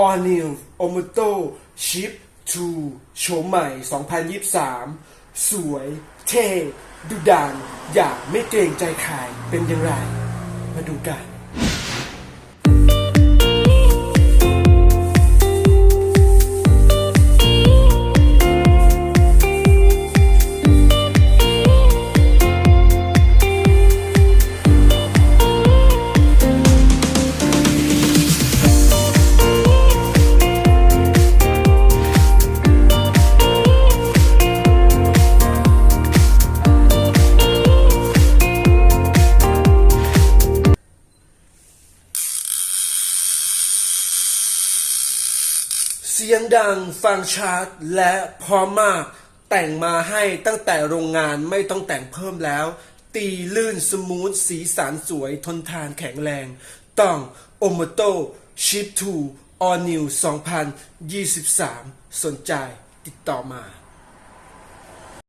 All New Omoto Ship 2 โฉมใหม่ 2023 สวย เท่ ดุดัน อย่างไม่เกรงใจใครเป็นอย่างไร มาดูกัน เสียงดังฟังชัดและพร้อมมาก แต่งมาให้ตั้งแต่โรงงานไม่ต้องแต่งเพิ่มแล้ว ตีลื่นสมูทสีสันสวยทนทานแข็งแรง ต้องโอมโตชิปทูออนิว 2023 สนใจติดต่อมา